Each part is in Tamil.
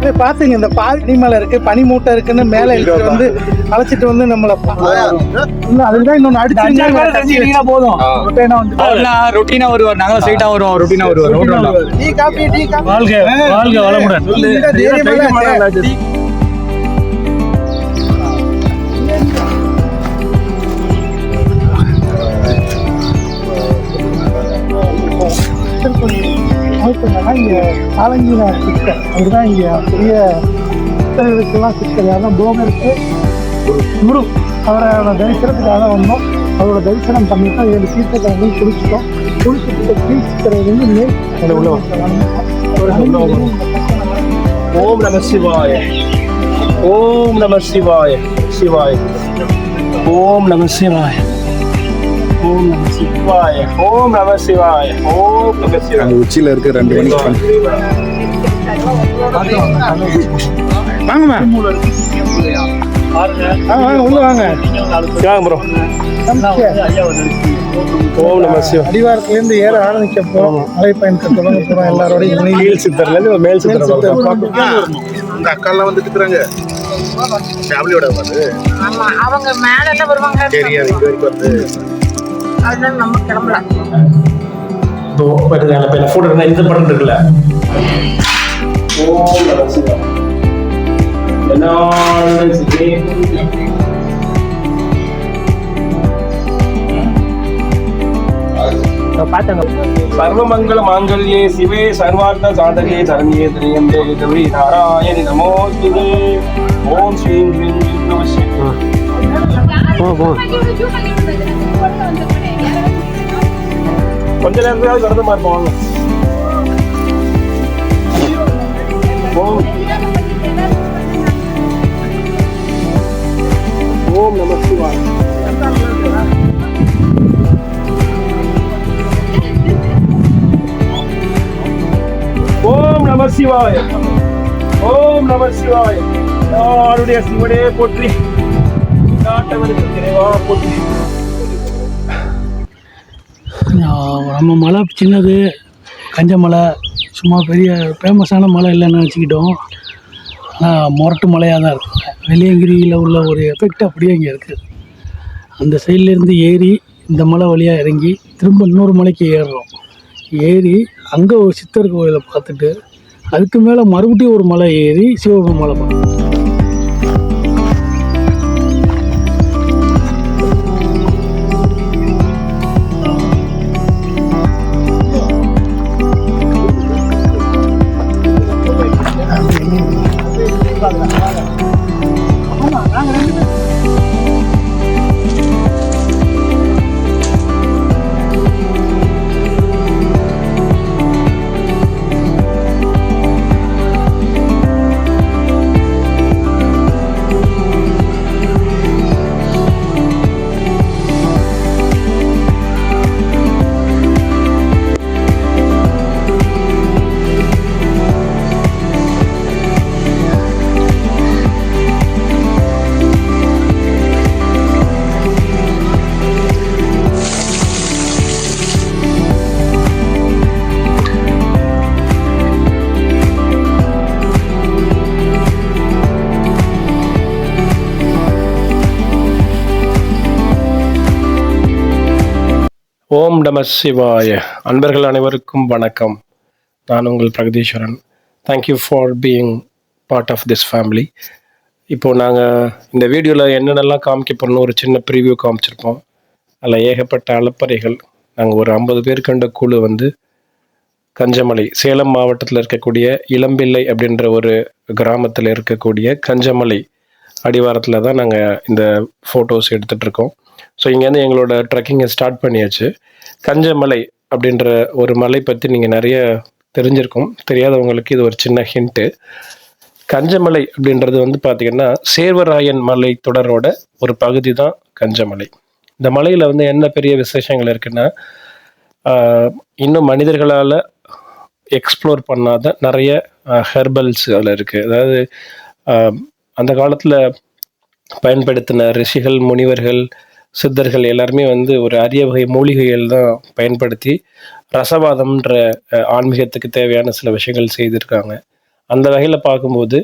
ஏய், பாத்துங்க இந்த பாதி மலை இருக்கு பனி மூட்டை இருக்குன்னு மேல இழுத்துட்டு வந்து அழைச்சிட்டு வந்து நம்மள அதுதான் இன்னொன்னு அடிச்சு போதும். ரொட்டீனா வருவார். நாங்களும் ஸ்ட்ரைட்டா வருவோம். ரொட்டீனா வருவார். டீ காபி டீ காபி வாழ்க வாழ்க வளமுடன். டீ ஆயிரத்துலனா இங்க காலங்கின சிஸ்டர் அவர் தான் இங்க பெரிய சித்தர்களுக்கெல்லாம் சிஸ்டர் யாரும் போகருக்கு குரு அவரோட தரிசனத்துக்காக வந்தோம். அவரோட தரிசனம் பண்ணிட்டு ஏழு தீர்த்தத்தை வந்து குளிச்சிட்டோம் குளிச்சுட்டு கீழ் சித்தரை வந்து மேல் உள்ள ஓம் நம சிவாய. ஓம் நம சிவாய. சிவாய. ஓம் நம சிவாய. ஓம் நம சிவாய ஓம் நம சிவாய ஓம் நம சிவாய அந்த உச்சியில இருக்க ரெண்டு மணிக்கு வாங்கம்மா. ஆ, வாங்க உள்ள வாங்க. வாங்க ப்ரோ ஓம் நம சிவாய அடிவாரத்துல இருந்து ஏற ஆரம்பிக்க போறோம் மலை பயணத்தை தொடங்க போறோம் எல்லாரோடையும் இணைந்து கீழ் சித்தர்ல இருந்து ஒரு மேல் சித்தர் அந்த அக்காலாம் வந்துட்டு இருக்கிறாங்க ஃபேமிலியோட வந்து ஆமா. அவங்க மேல எல்லாம் வருவாங்க தெரியாது வரைக்கும் வந்து அதனால நம்ம கிளம்பலாம் இதோ வருது அந்த பையன் போட்டோ இருந்தா இந்த படம் இருக்குல்ல ஓம் நம சிவாய என்னாலும் சரி சர்வமங்கல மாங்கல்யே சிவே சர்வார்த்த சாதகே சரண்யே திரியம்பே கவி நாராயணி நமோஸ்துதே. ஓம் ஸ்ரீம் நம சிவாய கொஞ்ச நேரத்துக்காவது கடந்த மாதிரி ஓம். ஓம் நம சிவாய். ஓம் நம சிவாய. ஓம் நம சிவாய. யாருடைய சிவனே போற்றி. நாட்டவருக்கு நிறைவா போற்றி. நம்ம மலை சின்னது கஞ்ச மலை சும்மா பெரிய ஃபேமஸான மலை இல்லைன்னு நினச்சிக்கிட்டோம் ஆனால் முரட்டு மலையாக தான் இருக்குது வெள்ளியங்கிரியில் உள்ள ஒரு எஃபெக்ட் அப்படியே இங்கே இருக்குது அந்த சைட்லேருந்து ஏறி இந்த மலை வழியாக இறங்கி திரும்ப இன்னொரு மலைக்கு ஏறுறோம். ஏறி அங்கே ஒரு சித்தர் கோயிலை பார்த்துட்டு அதுக்கு மேலே மறுபடியும் ஒரு மலை ஏறி சிவபெருமான் மலை நம சிவாய. அன்பர்கள் அனைவருக்கும் வணக்கம். நான் உங்கள் Pragatheeswaran. Thank you for being part of this family இப்போது நாங்கள் இந்த வீடியோவில் என்னென்னலாம் காமிக்க போகிறோம்னு ஒரு சின்ன ப்ரிவ்யூ காமிச்சிருப்போம். அதில் ஏகப்பட்ட அலப்பறைகள். நாங்கள் ஒரு ஐம்பது பேர் கண்ட குழு வந்து கஞ்சமலை சேலம் மாவட்டத்தில் இருக்கக்கூடிய இளம்பிள்ளை அப்படின்ற ஒரு கிராமத்தில் இருக்கக்கூடிய கஞ்சமலை அடிவாரத்தில் தான் நாங்கள் இந்த ஃபோட்டோஸ் எடுத்துகிட்ருக்கோம் ஸோ இங்கேருந்து எங்களோட ட்ரெக்கிங்கை ஸ்டார்ட் பண்ணியாச்சு. கஞ்சமலை அப்படின்ற ஒரு மலை பற்றி நீங்கள் நிறைய தெரிஞ்சிருக்கும். தெரியாதவங்களுக்கு இது ஒரு சின்ன ஹிண்ட்டு கஞ்சமலை அப்படின்றது வந்து பார்த்திங்கன்னா சேர்வராயன் மலை தொடரோட ஒரு பகுதி தான் கஞ்சமலை. இந்த மலையில் வந்து என்ன பெரிய விசேஷங்கள் இருக்குன்னா இன்னும் மனிதர்களால் எக்ஸ்ப்ளோர் பண்ணாத நிறைய ஹெர்பல்ஸ் அதில் இருக்குது அதாவது அந்த காலத்தில் பயன்படுத்தின ரிஷிகள் முனிவர்கள் சித்தர்கள் எல்லாருமே வந்து ஒரு அரிய வகை மூலிகைகள் தான் பயன்படுத்தி ரசவாதம்ன்ற ஆன்மீகத்துக்கு தேவையான சில விஷயங்கள் செய்திருக்காங்க. அந்த வகையில் பார்க்கும்போது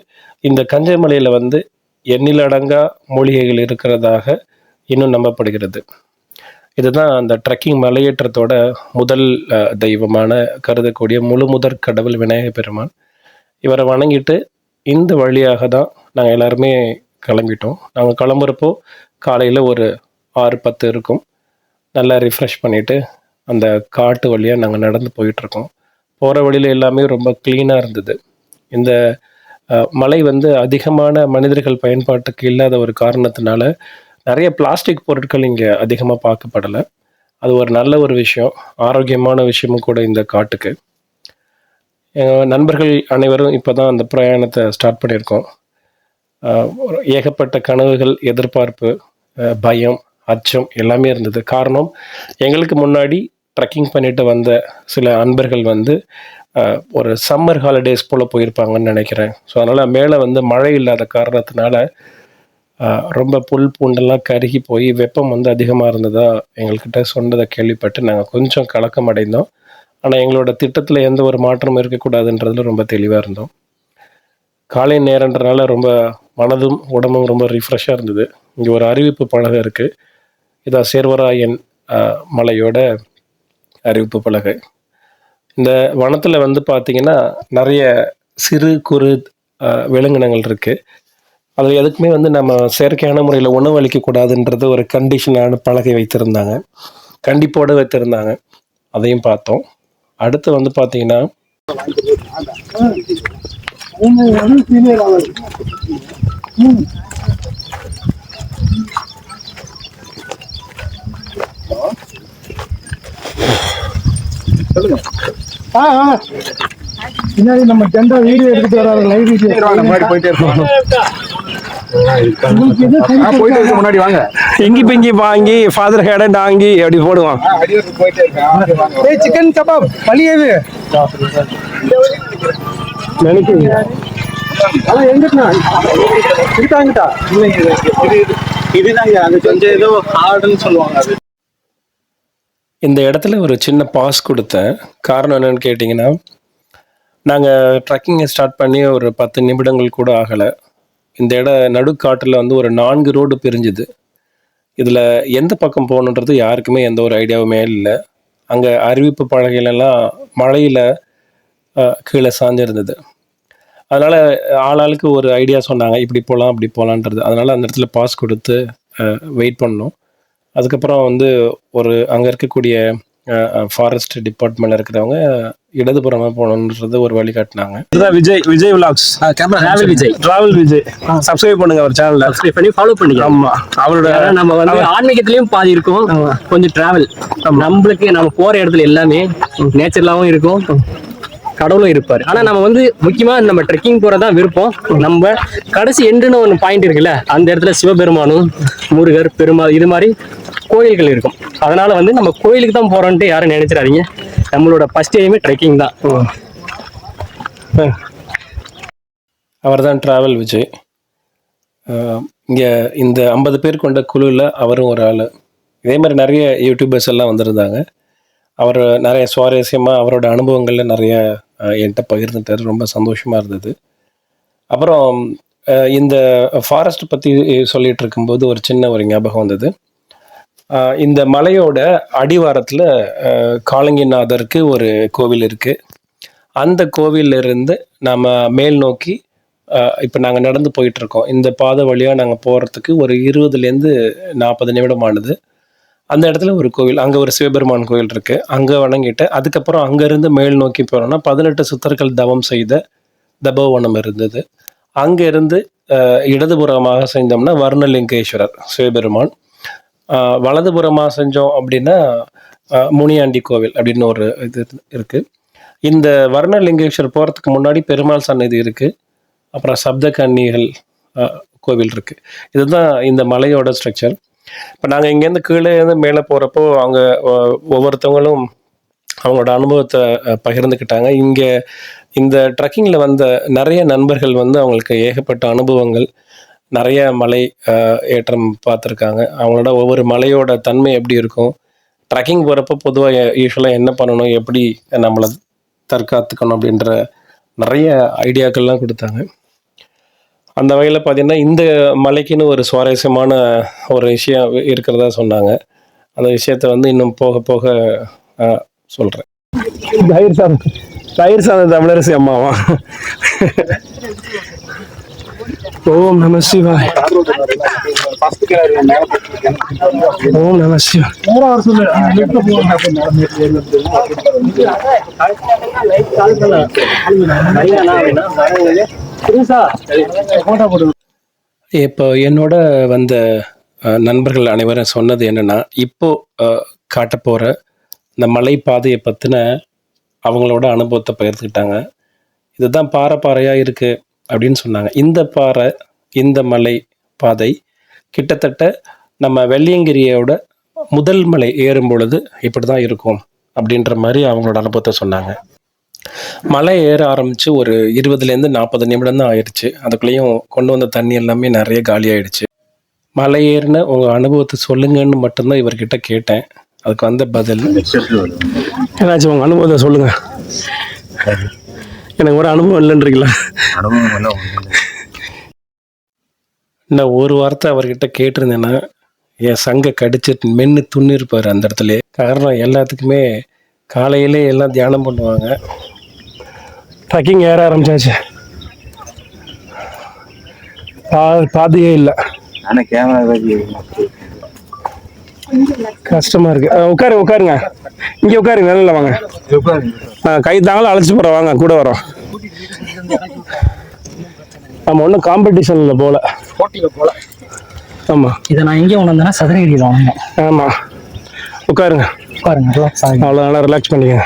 இந்த கஞ்சமலையில் வந்து எண்ணிலடங்கா மூலிகைகள் இருக்கிறதாக இன்னும் நம்பப்படுகிறது. இதுதான் அந்த ட்ரெக்கிங் மலையேற்றத்தோட முதல் தெய்வமான கருதக்கூடிய முழு முதற் கடவுள் விநாயக பெருமான். இவரை வணங்கிட்டு இந்த வழியாக தான் நாங்கள் எல்லாருமே கிளம்பிட்டோம். நாங்கள் கிளம்புறப்போ காலையில் ஒரு ஆறு பத்து இருக்கும். நல்லா ரிஃப்ரெஷ் பண்ணிவிட்டு அந்த காட்டு வழியாக நாங்கள் நடந்து போயிட்டுருக்கோம். போகிற வழியில் எல்லாமே ரொம்ப க்ளீனாக இருந்தது. இந்த மலை வந்து அதிகமான மனிதர்கள் பயன்பாட்டுக்கு இல்லாத ஒரு காரணத்தினால நிறைய பிளாஸ்டிக் பொருட்கள் இங்கே அதிகமாக பார்க்கப்படலை. அது ஒரு நல்ல ஒரு விஷயம். ஆரோக்கியமான விஷயமும் கூட இந்த காட்டுக்கு. எங்கள் நண்பர்கள் அனைவரும் இப்போ தான் அந்த பிரயாணத்தை ஸ்டார்ட் பண்ணியிருக்கோம். ஏகப்பட்ட கனவுகள் எதிர்பார்ப்பு பயம் அச்சம் எல்லாமே இருந்தது. காரணம் எங்களுக்கு முன்னாடி ட்ரெக்கிங் பண்ணிட்டு வந்த சில அன்பர்கள் வந்து ஒரு சம்மர் ஹாலிடேஸ் போல் போயிருப்பாங்கன்னு நினைக்கிறேன். ஸோ அதனால் மேலே வந்து மழை இல்லாத காரணத்தினால ரொம்ப புல் பூண்டெல்லாம் கருகி போய் வெப்பம் வந்து அதிகமாக இருந்ததா எங்கள்கிட்ட சொன்னதை கேள்விப்பட்டு நாங்கள் கொஞ்சம் கலக்கம் அடைந்தோம். ஆனால் எங்களோட திட்டத்தில் எந்த ஒரு மாற்றமும் இருக்கக்கூடாதுன்றதுல ரொம்ப தெளிவாக இருந்தோம். காலை நேரன்றனால ரொம்ப மனதும் உடம்பும் ரொம்ப ரிஃப்ரெஷ்ஷாக இருந்தது. இங்கே ஒரு அறிவிப்பு பலகை இருக்குது இதான் சேர்வராயன் மலையோட அறிவிப்பு பலகை. இந்த வனத்தில் வந்து பார்த்திங்கன்னா நிறைய சிறு குறு விலங்கினங்கள் இருக்குது அதில் எதுக்குமே வந்து நம்ம செயற்கையான முறையில் உணவு அளிக்கக்கூடாதுன்றது ஒரு கண்டிஷனான பலகை வைத்திருந்தாங்க. கண்டிப்போடு வைத்திருந்தாங்க. அதையும் பார்த்தோம். அடுத்து வந்து பார்த்தீங்கன்னா ஆ ஆ. பின்னாடி நம்ம ஜெண்டா வீடியோ எடுத்துட்டு வராரு லைவ் வீடியோ. வாங்க முன்னாடி போயிட்டே இருக்கோம் முன்னாடி வாங்க. இங்கி பிங்கி வாங்கி ஃபாதர் ஹேட டாங்கி அப்படி போடுவான். ஏய் சிக்கன் கபாப் பழியது அதான் எங்கிட்டா இது இதுதாங்க அது கொஞ்சம் ஏதோ ஹார்டுன்னு சொல்லுவாங்க அது. இந்த இடத்துல ஒரு சின்ன பாஸ் கொடுத்தேன். காரணம் என்னன்னு கேட்டிங்கன்னா நாங்கள் ட்ரக்கிங்கை ஸ்டார்ட் பண்ணி ஒரு பத்து நிமிடங்கள் கூட ஆகலை. இந்த இட நடுக்காட்டில் வந்து ஒரு நான்கு ரோடு பிரிஞ்சுது. இதில் எந்த பக்கம் போகணுன்றது யாருக்குமே எந்த ஒரு ஐடியாவுமே இல்லை. அங்கே அறிவிப்பு பலகையிலெல்லாம் மழையில் கீழே சாஞ்சிருந்தது. அதனால் ஆளாளுக்கு ஒரு ஐடியா சொன்னாங்க இப்படி போகலாம் அப்படி போகலான்றது அதனால் அந்த இடத்துல பாஸ் கொடுத்து வெயிட் பண்ணோம். அதுக்கப்புறம் வந்து ஒரு அங்கே இருக்கக்கூடிய ஃபாரஸ்ட் டிபார்ட்மெண்ட்டில் இருக்கிறவங்க இடதுபுறமாக போகணுன்றது ஒரு வழி காட்டினாங்க. இதுதான் Vijay Vijay vlogs travel Vijay. Travel Vijay. Subscribe பண்ணுங்க அவர் சேனல்ல சப்ஸ்கிரைப் பண்ணி ஃபாலோ பண்ணிக்கலாம் ஆமா அவரோட நம்ம வந்து ஆன்மீகத்திலயும் பாதி இருக்கும். கொஞ்சம் டிராவல் நம்மளுக்கு நம்ம போற இடத்துல எல்லாமே நேச்சுரலாவும் இருக்கும். கடவுளும் இருப்பார். ஆனால் நம்ம வந்து முக்கியமாக நம்ம ட்ரெக்கிங் போகிறதான் விருப்பம். நம்ம கடைசி எண்டுன்னு ஒன்று பாயிண்ட் இருக்குல்ல அந்த இடத்துல சிவபெருமானும் முருகர் பெருமாள் இது மாதிரி கோயில்கள் இருக்கும். அதனால வந்து நம்ம கோயிலுக்கு தான் போகிறோன்ட்டு யாரும் நினைச்சிடாதீங்க. நம்மளோட ஃபர்ஸ்ட் எய்மே ட்ரெக்கிங் தான். அவர் தான் ட்ராவல் விஜய். இங்கே இந்த ஐம்பது பேர் கொண்ட குழுவில் அவரும் ஒரு ஆள். இதே மாதிரி நிறைய யூடியூபர்ஸ் எல்லாம் வந்திருந்தாங்க. அவர் நிறைய சுவாரஸ்யமாக அவரோட அனுபவங்களில் நிறைய என்கிட்ட பகிர்ந்துட்டார். ரொம்ப சந்தோஷமாக இருந்தது. அப்புறம் இந்த ஃபாரஸ்ட் பற்றி சொல்லிகிட்டு இருக்கும்போது ஒரு சின்ன ஒரு ஞாபகம் வந்தது. இந்த மலையோட அடிவாரத்தில் காலங்கிநாதருக்கு ஒரு கோவில் இருக்குது அந்த கோவிலிருந்து நாம் நம்ம மேல் நோக்கி இப்போ நாங்கள் நடந்து போயிட்டு இருக்கோம். இந்த பாதை வழியாக நாங்கள் போகிறதுக்கு ஒரு இருபதுலேருந்து நாற்பது நிமிடம் ஆனது அந்த இடத்துல ஒரு கோவில் அங்கே ஒரு சிவபெருமான் கோவில் இருக்குது அங்கே வணங்கிட்டு அதுக்கப்புறம் அங்கேருந்து மேல் நோக்கி போகிறோம்னா பதினெட்டு சுத்தர்கள் தவம் செய்த தபோவனம் இருந்தது. அங்கேருந்து இடதுபுறமாக செஞ்சோம்னா வர்ணலிங்கேஸ்வரர் சிவபெருமான். வலதுபுறமாக செஞ்சோம் அப்படின்னா முனியாண்டி கோவில் அப்படின்னு ஒரு இது இருக்குது இந்த வர்ணலிங்கேஸ்வரர் போகிறதுக்கு முன்னாடி பெருமாள் சன்னதி இருக்குது அப்புறம் சப்த கன்னிகள் கோவில் இருக்குது இதுதான் இந்த மலையோட ஸ்ட்ரக்சர் இப்போ நாங்கள் இங்கேருந்து கீழே இருந்து மேலே போகிறப்போ அவங்க ஒவ்வொருத்தவங்களும் அவங்களோட அனுபவத்தை பகிர்ந்துக்கிட்டாங்க. இங்கே இந்த ட்ரக்கிங்கில் வந்த நிறைய நண்பர்கள் வந்து அவங்களுக்கு ஏகப்பட்ட அனுபவங்கள் நிறைய மலை ஏற்றம் பார்த்துருக்காங்க. அவங்களோட ஒவ்வொரு மலையோட தன்மை எப்படி இருக்கும்? ட்ரக்கிங் போகிறப்ப பொதுவாக யூஸ்வலாக என்ன பண்ணணும்? எப்படி நம்மளை தற்காத்துக்கணும்? அப்படின்ற நிறைய ஐடியாக்கள்லாம் கொடுத்தாங்க. அந்த வகையில் பார்த்தீங்கன்னா இந்த மலைக்குன்னு ஒரு சுவாரஸ்யமான ஒரு விஷயம் இருக்கிறதா சொன்னாங்க. அந்த விஷயத்தை வந்து இன்னும் போக போக சொல்கிறேன் தயிர் சாதம். தயிர் சாதம் தமிழரசி அம்மாவா? ஓம் நம சிவாய். ஓம் நம சிவாய். இப்போ என்னோட வந்த நண்பர்கள் அனைவரும் சொன்னது என்னன்னா இப்போ காட்ட போற இந்த மலை பாதையை பற்றின அவங்களோட அனுபவத்தை பகிர்ந்துக்கிட்டாங்க. இதுதான் பாறை பாறையாக இருக்குது அப்படின்னு சொன்னாங்க. இந்த பாறை இந்த மலை பாதை கிட்டத்தட்ட நம்ம வெள்ளியங்கிரியோட முதல் மலை ஏறும் பொழுது இப்படி தான் இருக்கும் அப்படின்ற மாதிரி அவங்களோட அனுபவத்தை சொன்னாங்க. மலை ஏற ஆரம்பித்து ஒரு இருபதுலேருந்து நாற்பது நிமிடம் தான் ஆயிடுச்சு. அதுக்குள்ளேயும் கொண்டு வந்த தண்ணி எல்லாமே நிறைய காலி ஆயிடுச்சு. மலை ஏறின உங்கள் அனுபவத்தை சொல்லுங்கன்னு மட்டும்தான் இவர்கிட்ட கேட்டேன். அதுக்கு வந்த பதில் ஏதாச்சும் உங்க அனுபவத்தை சொல்லுங்க. எனக்கு ஒரு அனுபவம் இல்லைன்றீங்களா? நான் ஒரு வார்த்தை அவர்கிட்ட கேட்டிருந்தேன்னா என் சங்க கடிச்சு மென்று துண்ணிருப்பார் அந்த இடத்துல காரணம் எல்லாத்துக்குமே காலையிலே எல்லாம் தியானம் பண்ணுவாங்க. ட்ரக்கிங் ஏற ஆரம்பிச்சாச்சு. பா- பாதையே இல்லை. ஆனால் கேமரா கஷ்டமா இருக்கு. அஹ் உட்காருங்க உட்காருங்க. இங்க உட்காருங்க நல்ல வாங்க. கை தாங்களும் அழைச்சிட்டு போறோம் வாங்க கூட வரோம். நம்ம ஒன்றும் காம்படிஷன்ல போல. போட்டியில போல. ஆமா. இதை நான் எங்கே உணர்ந்தேன்னா சதுரகிரியில் உணர்ந்தேன் ஆமா. உட்காருங்க. ஆகி அவ்வளோ நல்லா ரிலாக்ஸ் பண்ணிக்கங்க.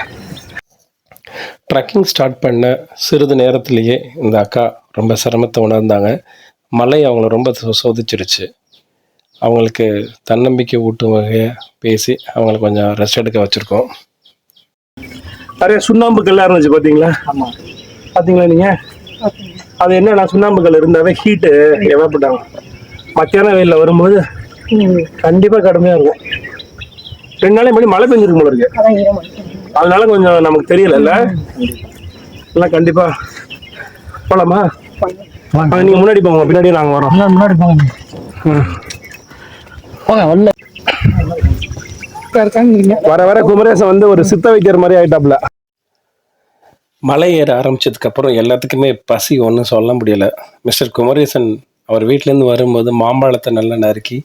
ட்ரக்கிங் ஸ்டார்ட் பண்ண சிறிது நேரத்திலேயே இந்த அக்கா ரொம்ப சிரமத்தை உணர்ந்தாங்க. மலை அவங்கள ரொம்ப சோதிச்சிருச்சு. அவங்களுக்கு தன்னம்பிக்கை ஊட்டும் வகையை பேசி அவங்கள கொஞ்சம் ரெஸ்ட் எடுக்க வச்சுருக்கோம். நிறைய சுண்ணாம்பு கல்லா இருந்துச்சு பாத்தீங்களா? பாத்தீங்களா நீங்க? அது என்னன்னா சுண்ணாம்பு கல் இருந்தாவே ஹீட்டு எவ்வளோப்பட்டாங்க மத்தியான வெயில்ல வரும்போது கண்டிப்பா கடுமையா இருக்கும். ரெண்டு நாளைக்கு முன்னாடி மழை பெஞ்சிருக்கு போல இருக்கு. அதனால கொஞ்சம் நமக்கு தெரியல எல்லாம் கண்டிப்பா. போலாமா? நீங்க முன்னாடி போங்க. பின்னாடியே நாங்க வரோம். முன்னாடி போங்க. வரல வர வர குமரேசன் வந்து ஒரு சித்த வைக்கிற மாதிரி ஆயிட்டாப்ல. மலை ஏற ஆரம்பிச்சதுக்கப்புறம் எல்லாத்துக்குமே பசி ஒன்றும் சொல்ல முடியல. மிஸ்டர் குமரேசன் அவர் வீட்டிலேருந்து வரும்போது மாம்பழத்தை நல்லா நறுக்கி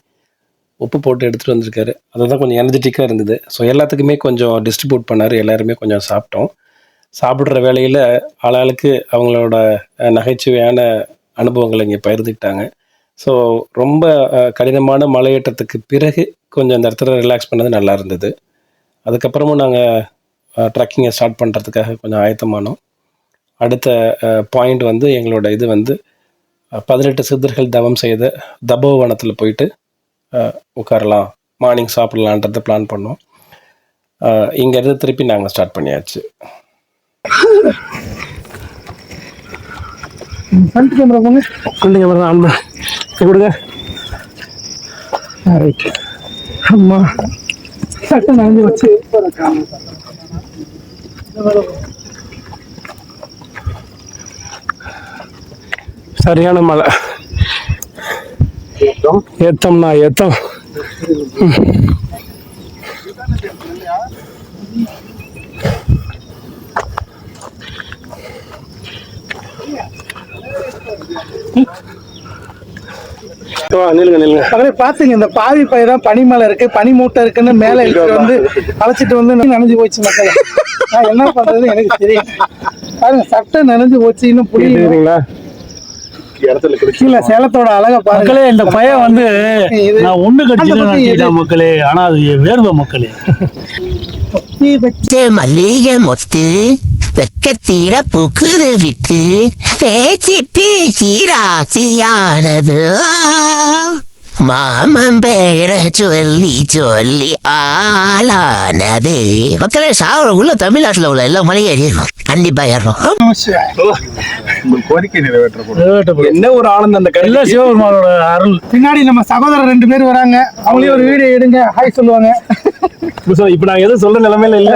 உப்பு போட்டு எடுத்துகிட்டு வந்திருக்காரு. அதுதான் கொஞ்சம் எனர்ஜெட்டிக்காக இருந்தது. ஸோ எல்லாத்துக்குமே கொஞ்சம் டிஸ்ட்ரிபியூட் பண்ணார். எல்லாருமே கொஞ்சம் சாப்பிட்டோம். சாப்பிட்ற வேலையில் ஆளாளுக்கு அவங்களோட நகைச்சுவையான அனுபவங்களை இங்கே பகிர்ந்துக்கிட்டாங்க. ஸோ ரொம்ப கடினமான மலையேற்றத்துக்கு பிறகு கொஞ்சம் அந்த இடத்துல ரிலாக்ஸ் பண்ணது நல்லா இருந்தது. அதுக்கப்புறமும் நாங்கள் ட்ரக்கிங்கை ஸ்டார்ட் பண்ணுறதுக்காக கொஞ்சம் ஆயத்தமானோம் அடுத்த பாயிண்ட் வந்து எங்களோட இது வந்து பதினெட்டு சித்தர்கள் தவம் செய்த தபோவனத்தில் போயிட்டு உட்காரலாம். மார்னிங் சாப்பிடலான்றதை பிளான் பண்ணோம். இங்கேருந்து திருப்பி நாங்கள் ஸ்டார்ட் பண்ணியாச்சு. ஃப்ரண்ட் கேமரா போங்க. சொல்லுங்க வரலாம் ஆன் பண்ண கொடுங்க. ரைட் அம்மா. சட்டம் நடந்து வச்சு சரியான மழை. ஏத்தம். வா, நில்லுங்க நில்லுங்க. பாத்துங்க இந்த பாவி பயிர் தான் பனிமலை இருக்கு பனி மூட்டை இருக்குன்னு மேல இழுத்து வந்து அழைச்சிட்டு வந்து நனைஞ்சு போச்சு மக்கள். நான் என்ன பண்றதுன்னு எனக்கு தெரியல. பாருங்க சட்டை நனைஞ்சு போச்சு இன்னும் புரியல கேட்டுக்கிறீங்களா கீழே சேலத்தோட அழகை மக்களே இந்த பையன் வந்து நான் ஒண்ணு? நினைச்சிட்டேன் மக்களே. ஆனா அது வேர்வை மக்களே. மல்லிகை முத்து வெக்கத்தீர புக்குது விட்டு பேச்சு பேச்சு ராசியானது. மாமன் பேர சொல்லி சொல்லி ஆளானது. மக்களே சாவர உள்ள தமிழ்நாட்டுல உள்ள எல்லா மலையும் ஏறிடும் கண்டிப்பா நிறைவேற்றப்படும் என்ன ஒரு ஆனந்தம் அந்த கையில சிவபெருமானோட அருள். பின்னாடி நம்ம சகோதரர் ரெண்டு பேர் வராங்க. அவங்களே ஒரு வீடியோ எடுங்க. ஹாய் சொல்லுவாங்க. இப்ப நான் எதுவும் சொல்ற நிலைமையில இல்ல.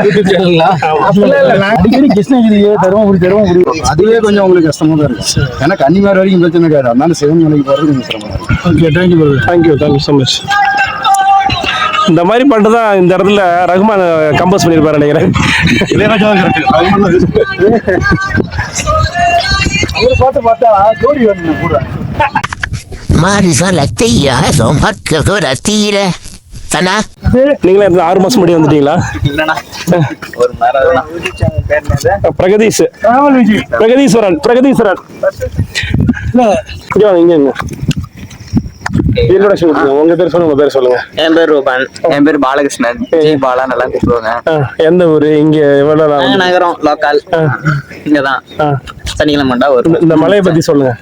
அப்படிலாம் இல்ல. நான் அடிக்கடி கிருஷ்ணகிரி தருமபுரி தருமபுரி. அதுவே கொஞ்சம் உங்களுக்கு கஷ்டமா தான் இருக்கும் ஏன்னா கன்னிமார் வரைக்கும் பிரச்சனை கிடையாது அதனால சிவன் மலைக்கு போகிறது கொஞ்சம் சிரமம் okay thank you thank you thank you so much இந்த மாதிரி பண்ணிட்டு தான் இந்த இடத்துல ரகுமான் கம்போஸ் பண்ணியிருப்பாரு நினைக்கிறேன். அவர் பார்த்து பார்த்தா ஜோடி marcadora tira. Sana, நீங்களே இருந்து ஆறு மாசம் முன்னாடி வந்துட்டீங்களா? பிரகதீஷ். பிரகதீஸ்வரன் பிரகதீஸ்வரன். வாங்க இங்க இன்ட்ரோடக்ஷன் கொடுங்க. உங்க பேர் சொல்லுங்க உங்க பேர் சொல்லுங்க. என் பேர் ரூபன். என் பேர் பாலகிருஷ்ணன். ஜி பாலா நல்லா கூப்பிடுவாங்க எந்த ஊரு? இங்க எவ்வளவு நாள் நகரம் லோக்கல். இங்கதான். சனிக்கிழமை மண்டா வரும் இந்த- மலையை பத்தி சொல்லுங்க.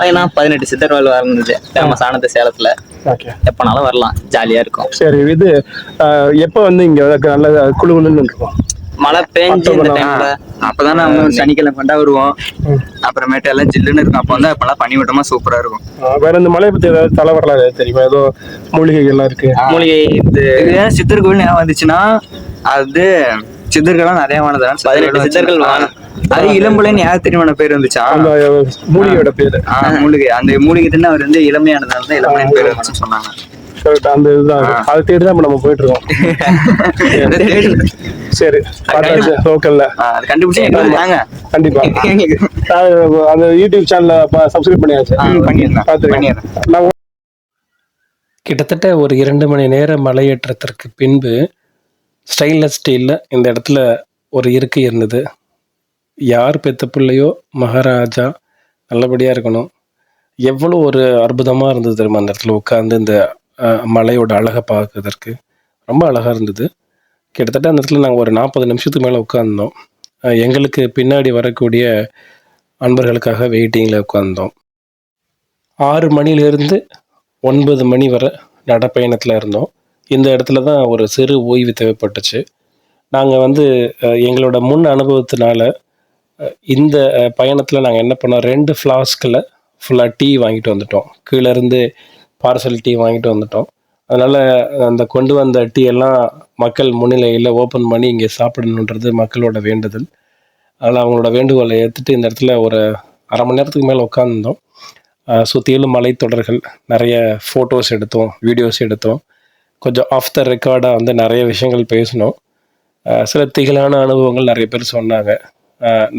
ஏன்னா பதினெட்டு சித்தர்வாள் இருந்தது ஃபேமஸ் ஆனது சேலத்துல எப்பனாலும் வரலாம். ஜாலியா இருக்கும். சரி இது எப்ப வந்து இங்க நல்ல குழு குழுன்னு இருக்கும். மழை பெஞ்சு இந்த டைம்ல அப்பதான் நம்ம சனிக்கிழமை கொண்டா வருவோம் அப்புறமேட்டு எல்லாம் ஜில்லுன்னு இருக்கும். அப்போ வந்து அப்பெல்லாம் பனி விட்டமா சூப்பரா இருக்கும். வேற இந்த மலையை பத்தி ஏதாவது தலை வரலாறு தெரியுமா? ஏதோ மூலிகைகள்லாம் இருக்கு. மூலிகை ஏன் சித்தர் கோவில் ஞாபகம் வந்துச்சுன்னா அது சித்தர்கள்லாம் நிறைய வானதான் பதினெட்டு சித்தர்கள் வான அது இளம்புலன்னு யார் தெரியுமான பேர் வந்துச்சா? அந்த மூலிகையோட பேரு. மூலிகை. அந்த மூலிகை தின்னு அவர் வந்து இளமையானதால தான் இளமையான பேர் வந்துச்சுன்னு சொன்னாங்க. கரெக்ட் அந்த இதுதான். அதை தேடி தான் நம்ம போயிட்டு இருக்கோம் சரி பார்த்தாச்சு லோக்கல்ல. கண்டிப்பா. அந்த யூடியூப் சேனல்ல சப்ஸ்கிரைப் பண்ணியாச்சு. கிட்டத்தட்ட ஒரு இரண்டு மணி நேர மலையேற்றத்திற்கு பின்பு ஸ்டைன்லெஸ் ஸ்டீலில் இந்த இடத்துல ஒரு இருக்கை இருந்தது. யார் பெத்த பிள்ளையோ மகாராஜா நல்லபடியாக இருக்கணும். எவ்வளோ ஒரு அற்புதமாக இருந்தது தெரியுமா அந்த இடத்துல உட்காந்து இந்த மலையோட அழகை பார்க்கறதற்கு ரொம்ப அழகாக இருந்தது. கிட்டத்தட்ட அந்த இடத்துல நாங்கள் ஒரு நாற்பது நிமிஷத்துக்கு மேலே உட்காந்தோம் எங்களுக்கு பின்னாடி வரக்கூடிய அன்பர்களுக்காக வெயிட்டிங்கில் உட்காந்தோம் ஆறு மணிலேருந்து ஒன்பது மணி வரை நடைப்பயணத்தில் இருந்தோம். இந்த இடத்துல தான் ஒரு சிறு ஓய்வு தேவைப்பட்டுச்சு. நாங்கள் வந்து எங்களோட முன் அனுபவத்தினால இந்த பயணத்தில் நாங்கள் என்ன பண்ணோம் ரெண்டு ஃப்ளாஸ்கில் ஃபுல்லாக டீ வாங்கிட்டு வந்துட்டோம். கீழேருந்து பார்சல் டீ வாங்கிட்டு வந்துட்டோம். அதனால் அந்த கொண்டு வந்த டீ எல்லாம் மக்கள் முன்னிலையில் ஓப்பன் பண்ணி இங்கே சாப்பிடணுன்றது மக்களோட வேண்டுதல். அதனால் அவங்களோட வேண்டுகோளை ஏற்றுட்டு இந்த இடத்துல ஒரு அரை மணி நேரத்துக்கு மேலே உட்காந்துருந்தோம் சுற்றிலும் மலைத்தொடர்கள் நிறைய ஃபோட்டோஸ் எடுத்தோம் வீடியோஸ் எடுத்தோம். கொஞ்சம் ஆஃப் த ரெக்கார்டாக வந்து நிறைய விஷயங்கள் பேசினோம். சில திகிலான அனுபவங்கள் நிறைய பேர் சொன்னாங்க.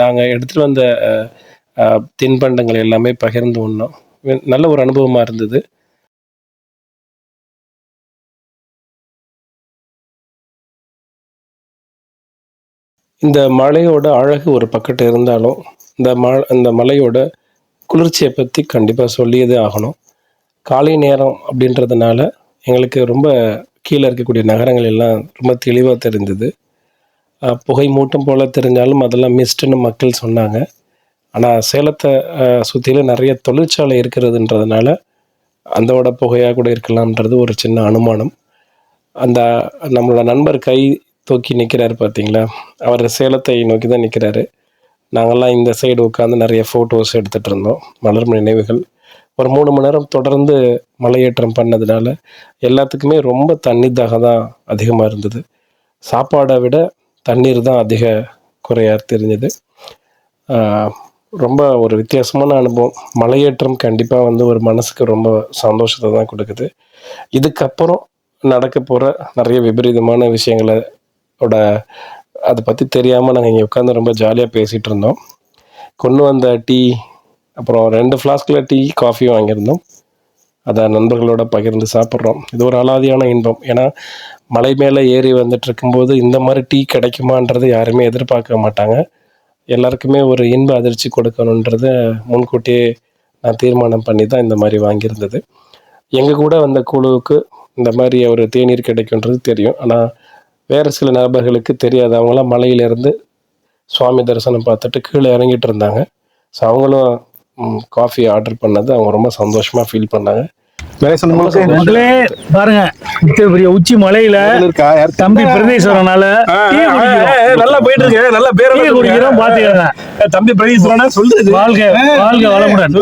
நாங்கள் எடுத்துகிட்டு வந்த தின்பண்டங்கள் எல்லாமே பகிர்ந்து உண்ணோம். நல்ல ஒரு அனுபவமாக இருந்தது. இந்த மலையோட அழகு ஒரு பக்கத்து இருந்தாலும் இந்த ம இந்த மலையோட குளிர்ச்சியை பற்றி கண்டிப்பாக சொல்லியதே ஆகணும். காலை நேரம் அப்படின்றதுனால எங்களுக்கு ரொம்ப கீழே இருக்கக்கூடிய நகரங்கள் எல்லாம் ரொம்ப தெளிவாக தெரிந்தது. புகை மூட்டம் போல் தெரிஞ்சாலும் அதெல்லாம் மிஸ்டுன்னு மக்கள் சொன்னாங்க. ஆனால் சேலத்தை சுற்றிலும் நிறைய தொழிற்சாலை இருக்கிறதுன்றதுனால அந்தோட புகையாக கூட இருக்கலாம்ன்றது ஒரு சின்ன அனுமானம். அந்த நம்மளோட நண்பர் கை தூக்கி நிற்கிறாரு பார்த்தீங்களா? அவர் சேலத்தை நோக்கி தான் நிற்கிறாரு நாங்கள்லாம் இந்த சைடு உட்காந்து நிறைய ஃபோட்டோஸ் எடுத்துகிட்டு இருந்தோம். மலரும் நினைவுகள். ஒரு மூணு மணி நேரம் தொடர்ந்து மலையேற்றம் பண்ணதுனால எல்லாத்துக்குமே ரொம்ப தண்ணி தாக தான் அதிகமாக இருந்தது. சாப்பாடை விட தண்ணீர் தான் அதிக குறையாக தெரிஞ்சது. ரொம்ப ஒரு வித்தியாசமான அனுபவம். மலையேற்றம் கண்டிப்பாக வந்து ஒரு மனசுக்கு ரொம்ப சந்தோஷத்தை தான் கொடுக்குது. இதுக்கப்புறம் நடக்க போகிற நிறைய விபரீதமான ஓட அதை பற்றி தெரியாமல் நாங்கள் இங்கே உட்காந்து ரொம்ப ஜாலியாக பேசிகிட்டு இருந்தோம். கொண்டு வந்த டீ அப்புறம் ரெண்டு ஃப்ளாஸ்கில் டீ காஃபி வாங்கியிருந்தோம். அதை நண்பர்களோட பகிர்ந்து சாப்பிட்றோம். இது ஒரு அலாதியான இன்பம். ஏன்னா மலை மேலே ஏறி வந்துட்டு இருக்கும்போது இந்த மாதிரி டீ கிடைக்குமான்றது யாருமே எதிர்பார்க்க மாட்டாங்க. எல்லாருக்குமே ஒரு இன்ப அதிர்ச்சி கொடுக்கணுன்றத முன்கூட்டியே நான் தீர்மானம் பண்ணி தான் இந்த மாதிரி வாங்கியிருந்தது. எங்கள் கூட வந்த குழுவுக்கு இந்த மாதிரி ஒரு தேநீர் கிடைக்குன்றது தெரியும். ஆனால் வேறு சில நபர்களுக்கு தெரியாது. அவங்களாம் மலையிலேருந்து சுவாமி தரிசனம் பார்த்துட்டு கீழே இறங்கிட்டு இருந்தாங்க. ஸோ அவங்களும் காஃபி ஆர்டர் பண்ணது. அவங்க ரொம்ப சந்தோஷமாக ஃபீல் பண்ணாங்க. மக்களே பாருங்க பெரிய உச்சி மலையில தம்பி பிரதேஸ்வரனால. நல்லா போயிட்டு இருக்கு நல்லா பேர் குடிக்கிறோம் தம்பி பிரதீஸ்வரனா சொல்லுது வாழ்க வாழ்க வளமுடன்.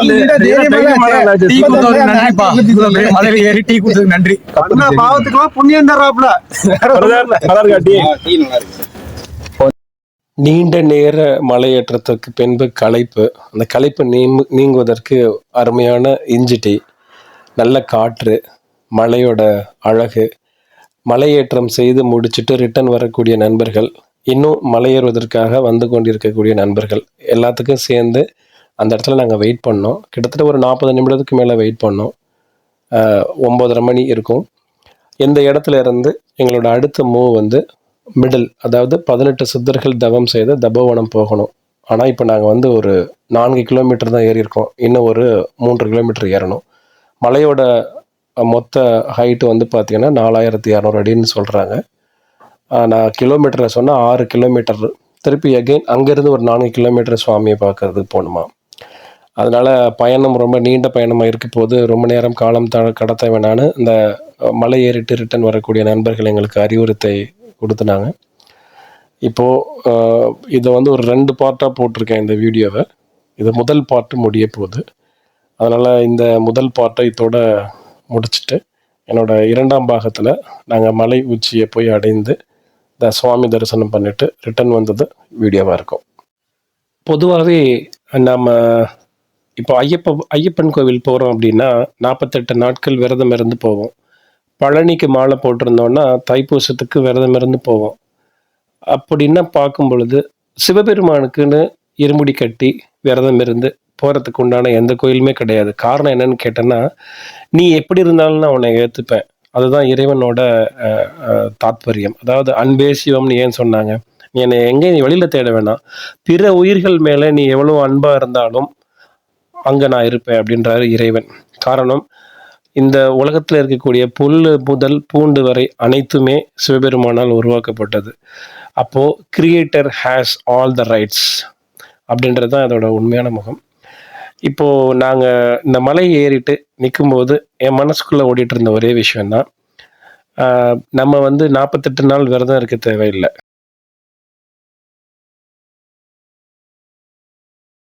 மலையில ஏறி டீ கொடுத்ததுக்கு நன்றி. பாவத்துக்குலாம் புண்ணியம் தர்றாப்ல கலர் காட்டி நீண்ட நேர மலையேற்றத்துக்கு பின்பு களைப்பு. அந்த களைப்பு நீங்கு நீங்குவதற்கு அருமையான இஞ்சி டீ. நல்ல காற்று மலையோட அழகு மலையேற்றம் செய்து முடிச்சுட்டு ரிட்டர்ன் வரக்கூடிய நண்பர்கள் இன்னும் மலையேறுவதற்காக வந்து கொண்டிருக்கக்கூடிய நண்பர்கள் எல்லாத்துக்கும் சேர்ந்து அந்த இடத்துல நாங்கள் வெயிட் பண்ணோம். கிட்டத்தட்ட ஒரு நாற்பது நிமிடத்துக்கு மேலே வெயிட் பண்ணோம். ஒம்பதரை மணி இருக்கும். இந்த இடத்துல இருந்து எங்களோட அடுத்த மூவ் வந்து மிடில் அதாவது பதினெட்டு சித்தர்கள் தவம் செய்த தபோவனம் போகணும். ஆனால் இப்போ நாங்கள் வந்து ஒரு நான்கு கிலோமீட்டர் தான் ஏறியிருக்கோம். இன்னும் ஒரு மூன்று கிலோமீட்டர் ஏறணும். மலையோட மொத்த ஹைட்டு வந்து பார்த்திங்கன்னா நாலாயிரத்தி இரநூறு அடின்னு சொல்கிறாங்க நான் கிலோமீட்டரில் சொன்னால் ஆறு கிலோமீட்டர் திருப்பி அகைன் அங்கேருந்து ஒரு நான்கு கிலோமீட்டர் சுவாமியை பார்க்கறதுக்கு போகணுமா? அதனால் பயணம் ரொம்ப நீண்ட பயணமாக இருக்க போது ரொம்ப நேரம் காலம் த கடத்த வேணான்னு இந்த மலை ஏறிட்டு ரிட்டன் வரக்கூடிய நண்பர்கள் எங்களுக்கு அறிவுறுத்தை கொடுத்துனாங்க. இப்போது இதை வந்து ஒரு ரெண்டு பார்ட்டாக போட்டிருக்கேன் இந்த வீடியோவை இது முதல் பார்ட்டு முடிய போகுது. அதனால் இந்த முதல் பாட்டை இதோட முடிச்சுட்டு என்னோட இரண்டாம் பாகத்தில் நாங்கள் மலை உச்சியை போய் அடைந்து இந்த சுவாமி தரிசனம் பண்ணிட்டு ரிட்டர்ன் வந்தது வீடியோவாக இருக்கும். பொதுவாகவே நாம் இப்போ ஐயப்ப ஐயப்பன் கோவில் போகிறோம் அப்படின்னா நாற்பத்தெட்டு நாட்கள் விரதம் இருந்து போவோம். பழனிக்கு மாலை போட்டிருந்தோன்னா தைப்பூசத்துக்கு விரதம் இருந்து போவோம். அப்படின்னா பார்க்கும் பொழுது சிவபெருமானுக்குன்னு இருமுடி கட்டி விரதம் இருந்து போகிறதுக்கு உண்டான எந்த கோயிலுமே கிடையாது. காரணம் என்னன்னு கேட்டேன்னா நீ எப்படி இருந்தாலும் நான் உன்னை ஏற்றுப்பேன் அதுதான் இறைவனோட தாத்பரியம். அதாவது அன்பே சிவம்னு ஏன் சொன்னாங்க? நீ என்னை எங்கே நீ வெளியில் தேட வேணாம். பிற உயிர்கள் மேலே நீ எவ்வளோ அன்பாக இருந்தாலும் அங்கே நான் இருப்பேன் அப்படின்றாரு இறைவன். காரணம் இந்த உலகத்தில் இருக்கக்கூடிய புல் முதல் பூண்டு வரை அனைத்துமே சிவபெருமானால் உருவாக்கப்பட்டது. அப்போது creator has all the rights அப்படின்றது தான் அதோட உண்மையான முகம். இப்போது நாங்கள் இந்த மலை ஏறிட்டு நிற்கும்போது என் மனசுக்குள்ளே ஓடிட்டு இருந்த ஒரே விஷயம்தான் நம்ம வந்து நாற்பத்தெட்டு நாள் விரதம் இருக்க தேவையில்லை.